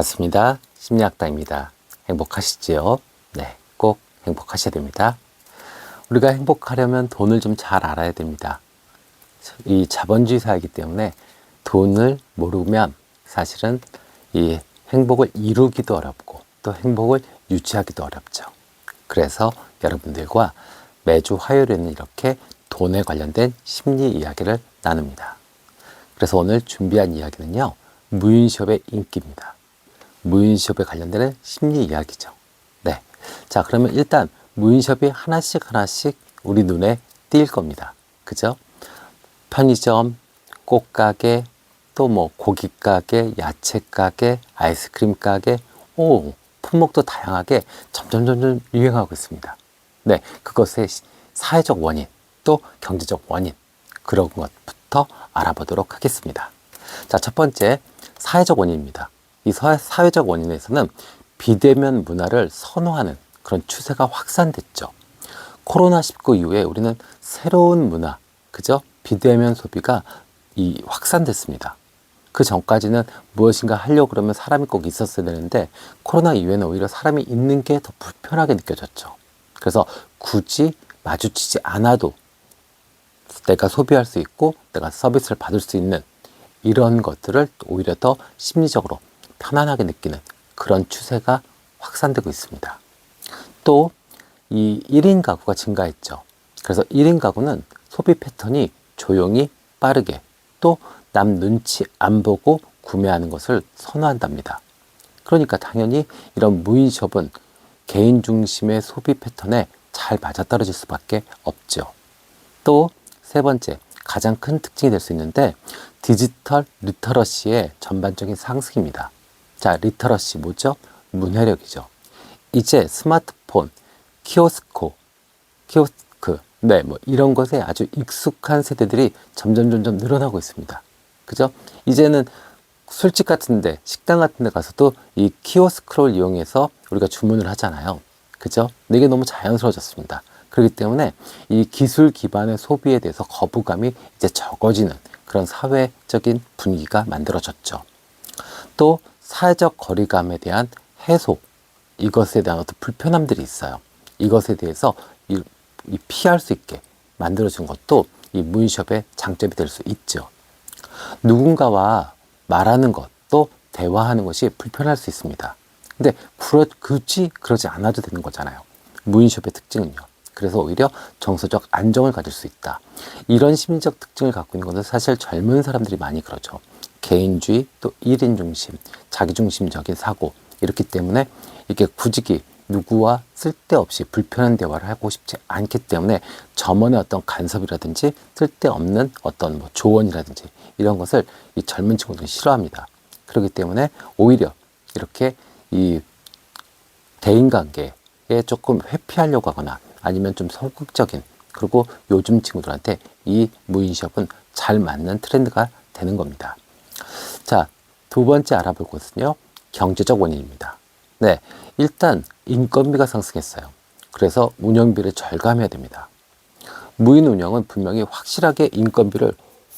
반갑습니다. 심리학다입니다. 행복하시지요? 네, 꼭 행복하셔야 됩니다. 우리가 행복하려면 돈을 좀 잘 알아야 됩니다. 이 자본주의 사회이기 때문에 돈을 모르면 사실은 이 행복을 이루기도 어렵고 또 행복을 유지하기도 어렵죠. 그래서 여러분들과 매주 화요일에는 이렇게 돈에 관련된 심리 이야기를 나눕니다. 그래서 오늘 준비한 이야기는요, 무인숍의 인기입니다. 무인숍에 관련되는 심리 이야기죠. 네. 자, 그러면 일단 무인숍이 하나씩 하나씩 우리 눈에 띌 겁니다. 그죠? 편의점, 꽃가게, 또 뭐 고깃가게, 야채가게, 아이스크림 가게, 오, 품목도 다양하게 점점 점점 유행하고 있습니다. 네, 그것의 사회적 원인, 또 경제적 원인, 그런 것부터 알아보도록 하겠습니다. 자, 첫 번째, 사회적 원인입니다. 이 사회적 원인에서는 비대면 문화를 선호하는 그런 추세가 확산됐죠. 코로나19 이후에 우리는 새로운 문화, 그죠? 비대면 소비가 이 확산됐습니다. 그 전까지는 무엇인가 하려고 그러면 사람이 꼭 있었어야 되는데 코로나 이후에는 오히려 사람이 있는 게 더 불편하게 느껴졌죠. 그래서 굳이 마주치지 않아도 내가 소비할 수 있고 내가 서비스를 받을 수 있는 이런 것들을 오히려 더 심리적으로 편안하게 느끼는 그런 추세가 확산되고 있습니다. 또 이 1인 가구가 증가했죠. 그래서 1인 가구는 소비 패턴이 조용히 빠르게 또 남 눈치 안 보고 구매하는 것을 선호한답니다. 그러니까 당연히 이런 무인숍은 개인 중심의 소비 패턴에 잘 맞아떨어질 수밖에 없죠. 또 세 번째, 가장 큰 특징이 될 수 있는데 디지털 리터러시의 전반적인 상승입니다. 자, 리터러시 뭐죠? 문해력이죠. 이제 스마트폰, 키오스코, 키오스크, 네, 뭐 이런 것에 아주 익숙한 세대들이 점점 점점 늘어나고 있습니다. 그죠? 이제는 술집 같은데, 식당 같은데 가서도 이 키오스크를 이용해서 우리가 주문을 하잖아요. 그죠? 이게 너무 자연스러워졌습니다. 그렇기 때문에 이 기술 기반의 소비에 대해서 거부감이 이제 적어지는 그런 사회적인 분위기가 만들어졌죠. 또 사회적 거리감에 대한 해소, 이것에 대한 어떤 불편함들이 있어요. 이것에 대해서 이, 이 피할 수 있게 만들어준 것도 이 무인숍의 장점이 될 수 있죠. 누군가와 말하는 것, 또 대화하는 것이 불편할 수 있습니다. 근데 굳이 그러지 않아도 되는 거잖아요. 무인숍의 특징은요. 그래서 오히려 정서적 안정을 가질 수 있다. 이런 심리적 특징을 갖고 있는 것은 사실 젊은 사람들이 많이 그러죠. 개인주의, 또 1인 중심, 자기중심적인 사고. 이렇기 때문에 이게 굳이 누구와 쓸데없이 불편한 대화를 하고 싶지 않기 때문에 점원의 어떤 간섭이라든지 쓸데없는 어떤 뭐 조언이라든지 이런 것을 이 젊은 친구들이 싫어합니다. 그렇기 때문에 오히려 이렇게 이 대인 관계에 조금 회피하려고 하거나 아니면 좀 소극적인 그리고 요즘 친구들한테 이 무인샵은 잘 맞는 트렌드가 되는 겁니다. 자, 두 번째 알아볼 것은요. 경제적 원인입니다. 네. 일단 인건비가 상승했어요. 그래서 운영비를 절감해야 됩니다. 무인 운영은 분명히 확실하게 인건비를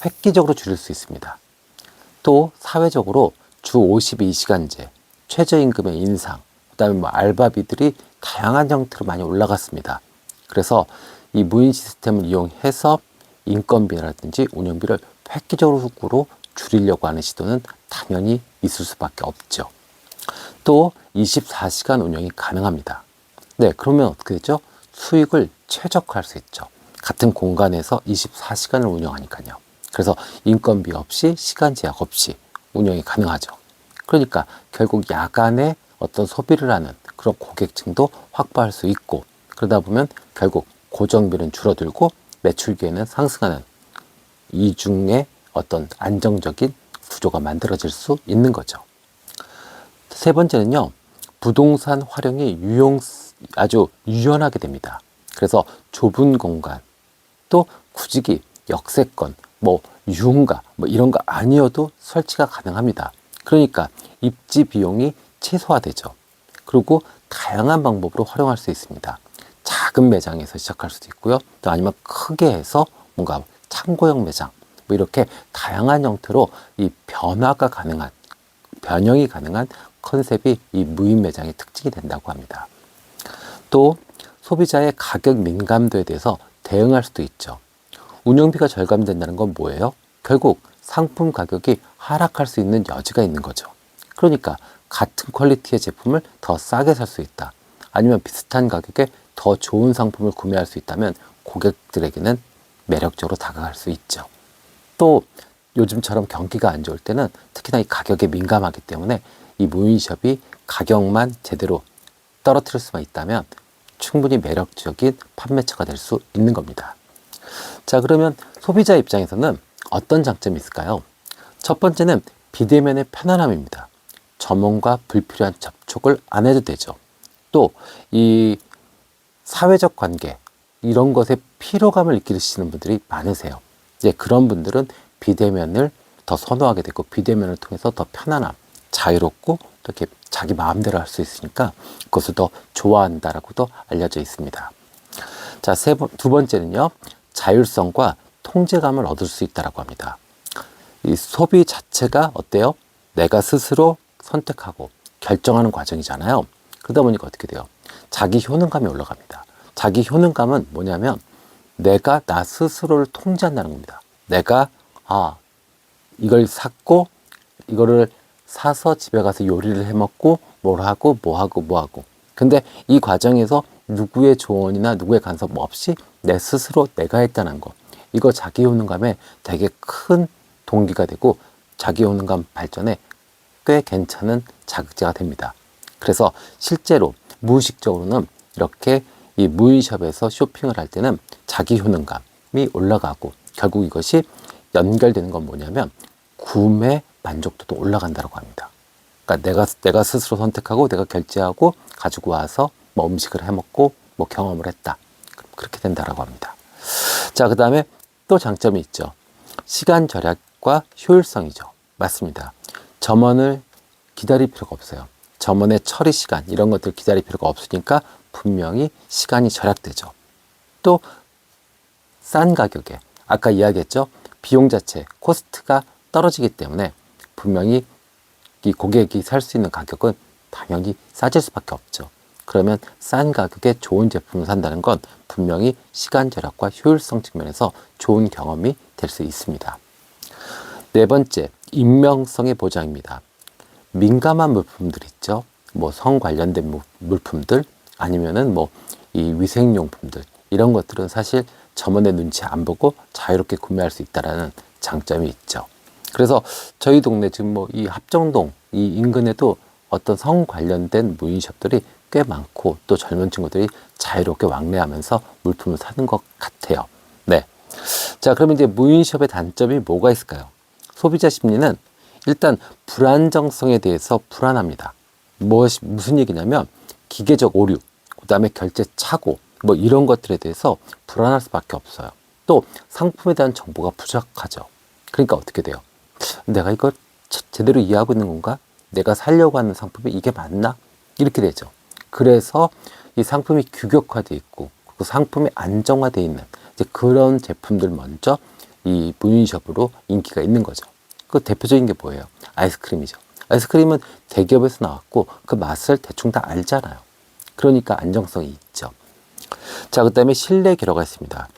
획기적으로 줄일 수 있습니다. 또 사회적으로 주 52시간제, 최저임금의 인상, 그다음에 뭐 알바비들이 다양한 형태로 많이 올라갔습니다. 그래서 이 무인 시스템을 이용해서 인건비라든지 운영비를 획기적으로 줄이려고 하는 시도는 당연히 있을 수밖에 없죠. 또 24시간 운영이 가능합니다. 네, 그러면 어떻게 되죠? 수익을 최적화할 수 있죠. 같은 공간에서 24시간을 운영하니까요. 그래서 인건비 없이 시간 제약 없이 운영이 가능하죠. 그러니까 결국 야간에 어떤 소비를 하는 그런 고객층도 확보할 수 있고 그러다 보면 결국 고정비는 줄어들고 매출기에는 상승하는 이중의 어떤 안정적인 구조가 만들어질 수 있는 거죠. 세 번째는요, 부동산 활용이 유용, 아주 유연하게 됩니다. 그래서 좁은 공간, 또 굳이 역세권, 뭐 유흥가, 뭐 이런 거 아니어도 설치가 가능합니다. 그러니까 입지 비용이 최소화되죠. 그리고 다양한 방법으로 활용할 수 있습니다. 작은 매장에서 시작할 수도 있고요. 또 아니면 크게 해서 뭔가 창고형 매장, 뭐 이렇게 다양한 형태로 이 변화가 가능한 변형이 가능한 컨셉이 이 무인 매장의 특징이 된다고 합니다. 또 소비자의 가격 민감도에 대해서 대응할 수도 있죠. 운영비가 절감된다는 건 뭐예요? 결국 상품 가격이 하락할 수 있는 여지가 있는 거죠. 그러니까 같은 퀄리티의 제품을 더 싸게 살 수 있다. 아니면 비슷한 가격에 더 좋은 상품을 구매할 수 있다면 고객들에게는 매력적으로 다가갈 수 있죠. 또 요즘처럼 경기가 안 좋을 때는 특히나 이 가격에 민감하기 때문에 이 무인숍이 가격만 제대로 떨어뜨릴 수만 있다면 충분히 매력적인 판매처가 될 수 있는 겁니다. 자, 그러면 소비자 입장에서는 어떤 장점이 있을까요? 첫 번째는 비대면의 편안함입니다. 점원과 불필요한 접촉을 안 해도 되죠. 또 이 사회적 관계 이런 것에 피로감을 느끼시는 분들이 많으세요. 이제 그런 분들은 비대면을 더 선호하게 되고 비대면을 통해서 더 편안함, 자유롭고 또 이렇게 자기 마음대로 할 수 있으니까 그것을 더 좋아한다라고도 알려져 있습니다. 자, 세 번, 두 번째는요. 자율성과 통제감을 얻을 수 있다라고 합니다. 이 소비 자체가 어때요? 내가 스스로 선택하고 결정하는 과정이잖아요. 그러다 보니까 어떻게 돼요? 자기 효능감이 올라갑니다. 자기 효능감은 뭐냐면 내가 나 스스로를 통제한다는 겁니다. 내가 아 이걸 샀고 이거를 사서 집에 가서 요리를 해 먹고 뭘 하고 뭐 하고 뭐 하고 근데 이 과정에서 누구의 조언이나 누구의 간섭 없이 내 스스로 내가 했다는 거 이거 자기 효능감에 되게 큰 동기가 되고 자기 효능감 발전에 꽤 괜찮은 자극제가 됩니다. 그래서 실제로 무의식적으로는 이렇게 이 무인샵에서 쇼핑을 할 때는 자기 효능감이 올라가고 결국 이것이 연결되는 건 뭐냐면 구매 만족도도 올라간다고 합니다. 그러니까 내가 내가 스스로 선택하고 내가 결제하고 가지고 와서 뭐 음식을 해 먹고 뭐 경험을 했다. 그렇게 된다라고 합니다. 자, 그다음에 또 장점이 있죠. 시간 절약과 효율성이죠. 맞습니다. 점원을 기다릴 필요가 없어요. 점원의 처리 시간 이런 것들 기다릴 필요가 없으니까 분명히 시간이 절약되죠. 또 싼 가격에 아까 이야기했죠. 비용 자체 코스트가 떨어지기 때문에 분명히 이 고객이 살 수 있는 가격은 당연히 싸질 수밖에 없죠. 그러면 싼 가격에 좋은 제품을 산다는 건 분명히 시간 절약과 효율성 측면에서 좋은 경험이 될 수 있습니다. 네 번째, 익명성의 보장입니다. 민감한 물품들 있죠. 뭐 성 관련된 물- 물품들 아니면은 뭐 이 위생용품들 이런 것들은 사실 점원의 눈치 안 보고 자유롭게 구매할 수 있다라는 장점이 있죠. 그래서 저희 동네 지금 뭐 이 합정동 이 인근에도 어떤 성 관련된 무인샵들이 꽤 많고 또 젊은 친구들이 자유롭게 왕래하면서 물품을 사는 것 같아요. 네. 자, 그러면 이제 무인샵의 단점이 뭐가 있을까요? 소비자 심리는 일단 불안정성에 대해서 불안합니다. 무엇이, 무슨 얘기냐면 기계적 오류, 그 다음에 결제 착오, 뭐 이런 것들에 대해서 불안할 수밖에 없어요. 또 상품에 대한 정보가 부족하죠. 그러니까 어떻게 돼요? 내가 이걸 제- 제대로 이해하고 있는 건가? 내가 살려고 하는 상품이 이게 맞나? 이렇게 되죠. 그래서 이 상품이 규격화되어 있고 그 상품이 안정화되어 있는 이제 그런 제품들 먼저 이 무인숍으로 인기가 있는 거죠. 그 대표적인 게 뭐예요? 아이스크림이죠. 아이스크림은 대기업에서 나왔고 그 맛을 대충 다 알잖아요. 그러니까 안정성이 있죠. 자, 그 다음에 신뢰 기로가 있습니다.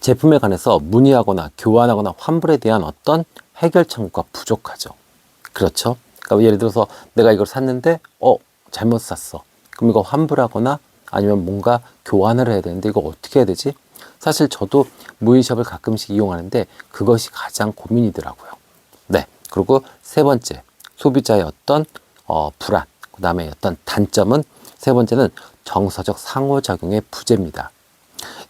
제품에 관해서 문의하거나 교환하거나 환불에 대한 어떤 해결 창구가 부족하죠. 그렇죠? 그러니까 예를 들어서 내가 이걸 샀는데 어 잘못 샀어. 그럼 이거 환불하거나 아니면 뭔가 교환을 해야 되는데 이거 어떻게 해야 되지? 사실 저도 무인샵을 가끔씩 이용하는데 그것이 가장 고민이더라고요. 네. 그리고 세 번째 소비자의 어떤 어, 불안, 그 다음에 어떤 단점은 세 번째는 정서적 상호작용의 부재입니다.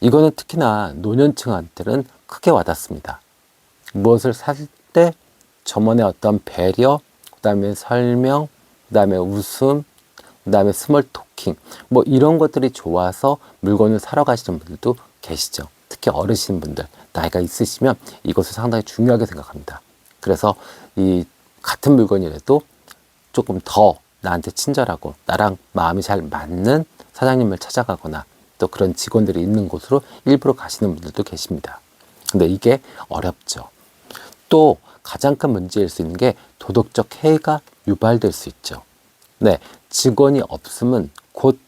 이거는 특히나 노년층한테는 크게 와닿습니다. 무엇을 살때 점원의 어떤 배려, 그 다음에 설명, 그 다음에 웃음, 그 다음에 스몰 토킹, 뭐 이런 것들이 좋아서 물건을 사러 가시는 분들도 계시죠. 특히 어르신 분들, 나이가 있으시면 이것을 상당히 중요하게 생각합니다. 그래서 이 같은 물건이라도 조금 더 나한테 친절하고 나랑 마음이 잘 맞는 사장님을 찾아가거나 또 그런 직원들이 있는 곳으로 일부러 가시는 분들도 계십니다. 근데 이게 어렵죠. 또 가장 큰 문제일 수 있는 게 도덕적 해이가 유발될 수 있죠. 네, 직원이 없으면 곧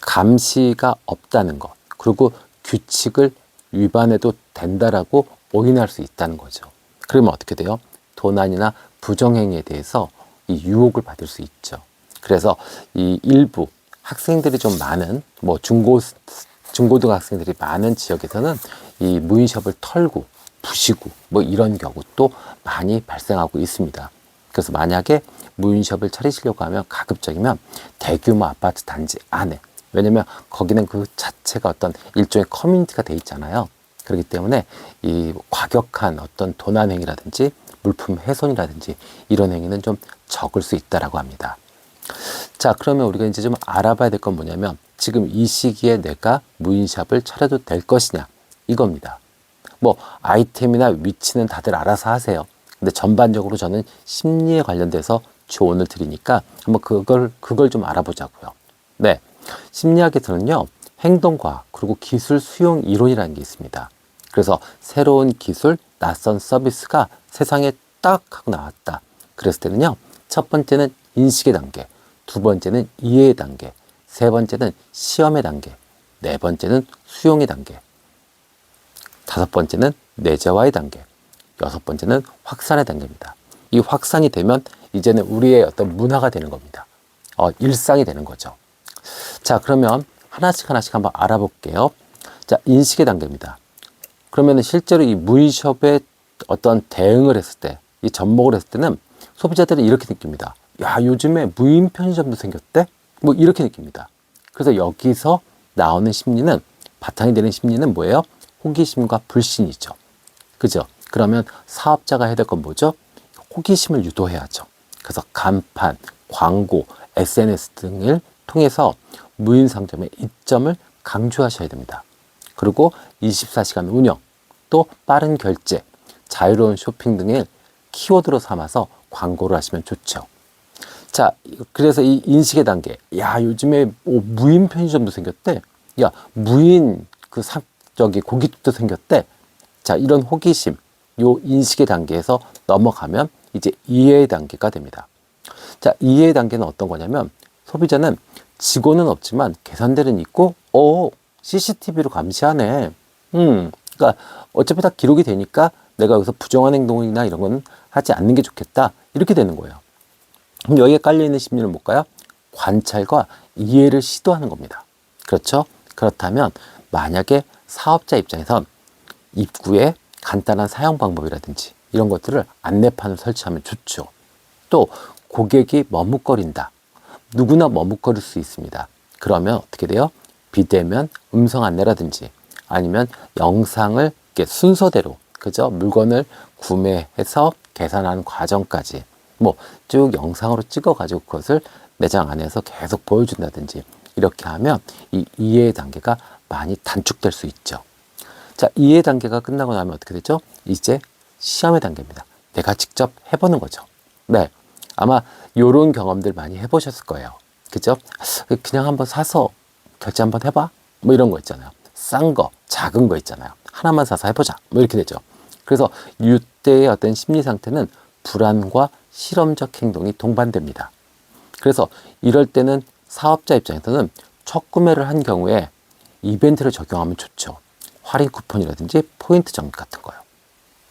감시가 없다는 것, 그리고 규칙을 위반해도 된다라고 오인할 수 있다는 거죠. 그러면 어떻게 돼요? 도난이나 부정행위에 대해서 이 유혹을 받을 수 있죠. 그래서 이 일부 학생들이 좀 많은 뭐 중고 중고등 학생들이 많은 지역에서는 이 무인샵을 털고 부시고 뭐 이런 경우도 많이 발생하고 있습니다. 그래서 만약에 무인샵을 차리시려고 하면 가급적이면 대규모 아파트 단지 안에 왜냐면 거기는 그 자체가 어떤 일종의 커뮤니티가 돼 있잖아요. 그렇기 때문에 이 과격한 어떤 도난 행위라든지 물품 훼손이라든지 이런 행위는 좀 적을 수 있다라고 합니다. 자, 그러면 우리가 이제 좀 알아봐야 될 건 뭐냐면 지금 이 시기에 내가 무인샵을 차려도 될 것이냐 이겁니다. 뭐 아이템이나 위치는 다들 알아서 하세요. 근데 전반적으로 저는 심리에 관련돼서 조언을 드리니까 한번 그걸 그걸 좀 알아보자고요. 네. 심리학에서는요. 행동과학 그리고 기술 수용 이론이라는 게 있습니다. 그래서 새로운 기술, 낯선 서비스가 세상에 딱 하고 나왔다. 그랬을 때는요. 첫 번째는 인식의 단계, 두 번째는 이해의 단계, 세 번째는 시험의 단계, 네 번째는 수용의 단계, 다섯 번째는 내재화의 단계, 여섯 번째는 확산의 단계입니다. 이 확산이 되면 이제는 우리의 어떤 문화가 되는 겁니다. 어, 일상이 되는 거죠. 자, 그러면 하나씩 하나씩 한번 알아볼게요. 자, 인식의 단계입니다. 그러면 실제로 이 무인숍에 어떤 대응을 했을 때, 이 접목을 했을 때는 소비자들이 이렇게 느낍니다. 야, 요즘에 무인 편의점도 생겼대? 뭐 이렇게 느낍니다. 그래서 여기서 나오는 심리는, 바탕이 되는 심리는 뭐예요? 호기심과 불신이죠. 그죠? 그러면 사업자가 해야 될 건 뭐죠? 호기심을 유도해야죠. 그래서 간판, 광고, SNS 등을 통해서 무인 상점의 이점을 강조하셔야 됩니다. 그리고 24시간 운영, 또 빠른 결제, 자유로운 쇼핑 등을 키워드로 삼아서 광고를 하시면 좋죠. 자, 그래서 이 인식의 단계. 야, 요즘에 오, 무인 편의점도 생겼대. 야, 무인 그 사, 저기 고깃집도 생겼대. 자, 이런 호기심, 요 인식의 단계에서 넘어가면 이제 이해의 단계가 됩니다. 자, 이해의 단계는 어떤 거냐면 소비자는 직원은 없지만 계산대는 있고, 어, CCTV로 감시하네. 음, 그러니까 어차피 다 기록이 되니까 내가 여기서 부정한 행동이나 이런 거는 하지 않는 게 좋겠다. 이렇게 되는 거예요. 그럼 여기에 깔려있는 심리는 뭘까요? 관찰과 이해를 시도하는 겁니다. 그렇죠? 그렇다면 만약에 사업자 입장에선 입구에 간단한 사용 방법이라든지 이런 것들을 안내판을 설치하면 좋죠. 또 고객이 머뭇거린다. 누구나 머뭇거릴 수 있습니다. 그러면 어떻게 돼요? 비대면 음성 안내라든지 아니면 영상을 이렇게 순서대로 그죠? 물건을 구매해서 계산하는 과정까지 뭐 쭉 영상으로 찍어 가지고 그것을 매장 안에서 계속 보여준다든지 이렇게 하면 이 이해 단계가 많이 단축될 수 있죠. 자, 이해 단계가 끝나고 나면 어떻게 되죠? 이제 시험의 단계입니다. 내가 직접 해보는 거죠. 네. 아마 요런 경험들 많이 해보셨을 거예요. 그죠? 그냥 한번 사서 결제 한번 해봐? 뭐 이런 거 있잖아요. 싼 거, 작은 거 있잖아요. 하나만 사서 해보자. 뭐 이렇게 되죠. 그래서 이때의 어떤 심리 상태는 불안과 실험적 행동이 동반됩니다. 그래서 이럴 때는 사업자 입장에서는 첫 구매를 한 경우에 이벤트를 적용하면 좋죠. 할인 쿠폰이라든지 포인트 점 같은 거요.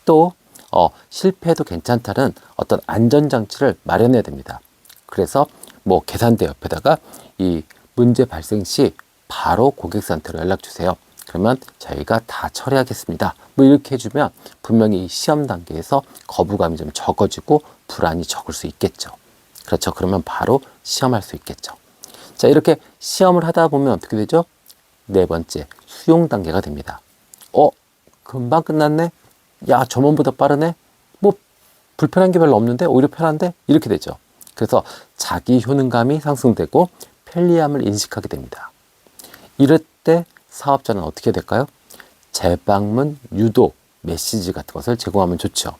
또 어, 실패해도 괜찮다는 어떤 안전장치를 마련해야 됩니다. 그래서 뭐 계산대 옆에다가 이 문제 발생 시 바로 고객센터로 연락 주세요. 그러면 저희가 다 처리하겠습니다. 뭐 이렇게 해주면 분명히 시험 단계에서 거부감이 좀 적어지고 불안이 적을 수 있겠죠. 그렇죠. 그러면 바로 시험할 수 있겠죠. 자, 이렇게 시험을 하다 보면 어떻게 되죠? 네 번째, 수용 단계가 됩니다. 어, 금방 끝났네? 야, 저번보다 빠르네? 뭐, 불편한 게 별로 없는데? 오히려 편한데? 이렇게 되죠. 그래서 자기 효능감이 상승되고 편리함을 인식하게 됩니다. 이럴 때 사업자는 어떻게 될까요? 재방문 유도 메시지 같은 것을 제공하면 좋죠.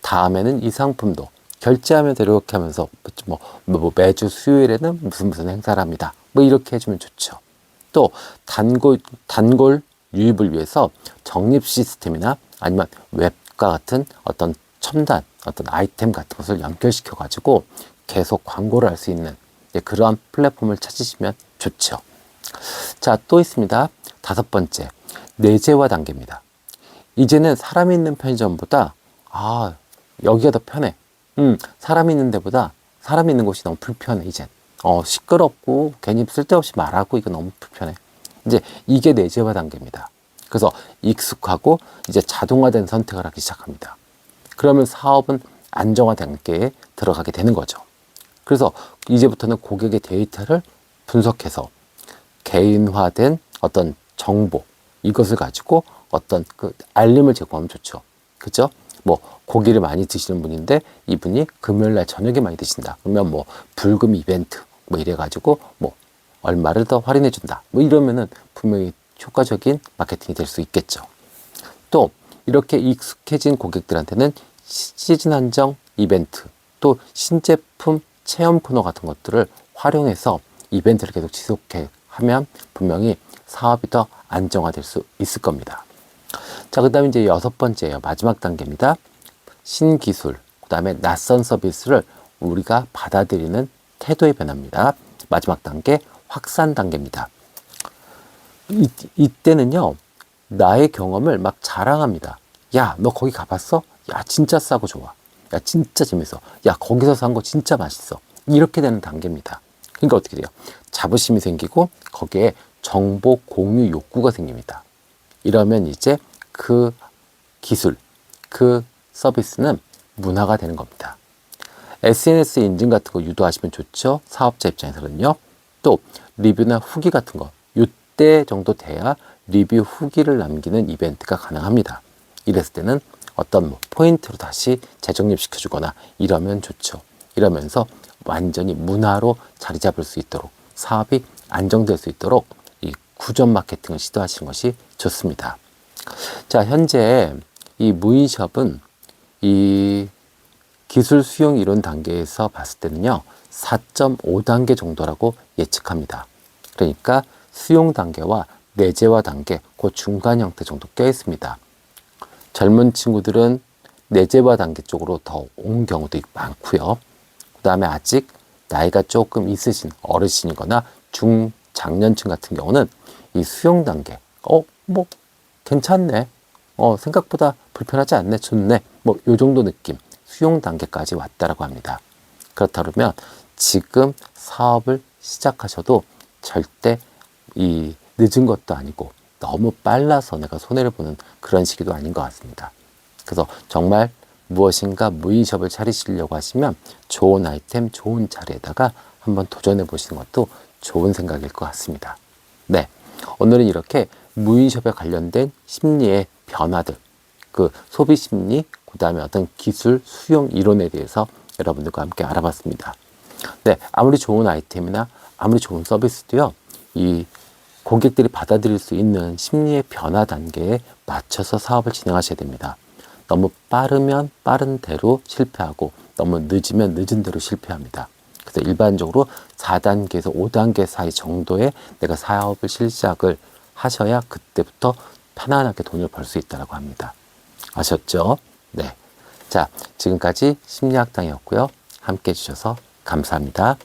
다음에는 이 상품도 결제하면 이렇게 하면서 뭐, 뭐 매주 수요일에는 무슨 무슨 행사를 합니다. 뭐 이렇게 해주면 좋죠. 또 단골 단골 유입을 위해서 적립 시스템이나 아니면 웹 사업과 같은 어떤 첨단, 어떤 아이템 같은 것을 연결시켜 가지고 계속 광고를 할 수 있는 예, 그러한 플랫폼을 찾으시면 좋죠. 자, 또 있습니다. 다섯 번째, 내재화 단계입니다. 이제는 사람이 있는 편의점보다 아 여기가 더 편해. 음 사람이 있는 데보다 사람이 있는 곳이 너무 불편해 이젠. 어 시끄럽고 괜히 쓸데없이 말하고 이거 너무 불편해. 이제 이게 내재화 단계입니다. 그래서 익숙하고 이제 자동화된 선택을 하기 시작합니다. 그러면 사업은 안정화 단계에 들어가게 되는 거죠. 그래서 이제부터는 고객의 데이터를 분석해서 개인화된 어떤 정보 이것을 가지고 어떤 그 알림을 제공하면 좋죠. 그죠? 뭐 고기를 많이 드시는 분인데 이분이 금요일 날 저녁에 많이 드신다. 그러면 뭐 불금 이벤트 뭐 이래 가지고 뭐 얼마를 더 할인해 준다. 뭐 이러면은 분명히 효과적인 마케팅이 될 수 있겠죠. 또 이렇게 익숙해진 고객들한테는 시즌 한정 이벤트 또 신제품 체험 코너 같은 것들을 활용해서 이벤트를 계속 지속해 하면 분명히 사업이 더 안정화될 수 있을 겁니다. 자, 그 다음에 이제 여섯 번째예요. 마지막 단계입니다. 신기술, 그 다음에 낯선 서비스를 우리가 받아들이는 태도의 변화입니다. 마지막 단계, 확산 단계입니다. 이, 이때는요, 나의 경험을 막 자랑합니다. 야, 너 거기 가봤어? 야, 진짜 싸고 좋아. 야, 진짜 재밌어. 야, 거기서 산 거 진짜 맛있어. 이렇게 되는 단계입니다. 그러니까 어떻게 돼요? 자부심이 생기고 거기에 정보 공유 욕구가 생깁니다. 이러면 이제 그 기술, 그 서비스는 문화가 되는 겁니다. SNS 인증 같은 거 유도하시면 좋죠. 사업자 입장에서는요. 또 리뷰나 후기 같은 거 이때 정도 돼야 리뷰 후기를 남기는 이벤트가 가능합니다. 이랬을 때는 어떤 뭐 포인트로 다시 재정립시켜 주거나 이러면 좋죠. 이러면서 완전히 문화로 자리 잡을 수 있도록 사업이 안정될 수 있도록 이 구전 마케팅을 시도하시는 것이 좋습니다. 자, 현재 이 무인샵은 이 기술 수용 이론 단계에서 봤을 때는요, 4.5단계 정도라고 예측합니다. 그러니까 수용 단계와 내재화 단계, 그 중간 형태 정도 껴 있습니다. 젊은 친구들은 내재화 단계 쪽으로 더 온 경우도 많고요. 그 다음에 아직 나이가 조금 있으신 어르신이거나 중장년층 같은 경우는 이 수용 단계, 어, 뭐, 괜찮네. 어, 생각보다 불편하지 않네. 좋네. 뭐, 요 정도 느낌. 수용 단계까지 왔다라고 합니다. 그렇다 그러면 지금 사업을 시작하셔도 절대 이 늦은 것도 아니고 너무 빨라서 내가 손해를 보는 그런 시기도 아닌 것 같습니다. 그래서 정말 무엇인가 무인숍을 차리시려고 하시면 좋은 아이템, 좋은 자리에다가 한번 도전해 보시는 것도 좋은 생각일 것 같습니다. 네. 오늘은 이렇게 무인숍에 관련된 심리의 변화들, 그 소비 심리, 그 다음에 어떤 기술 수용 이론에 대해서 여러분들과 함께 알아봤습니다. 네. 아무리 좋은 아이템이나 아무리 좋은 서비스도요, 이 고객들이 받아들일 수 있는 심리의 변화 단계에 맞춰서 사업을 진행하셔야 됩니다. 너무 빠르면 빠른 대로 실패하고 너무 늦으면 늦은 대로 실패합니다. 그래서 일반적으로 4단계에서 5단계 사이 정도에 내가 사업을 시작을 하셔야 그때부터 편안하게 돈을 벌 수 있다고 합니다. 아셨죠? 네. 자, 지금까지 심리학당이었고요. 함께 해주셔서 감사합니다.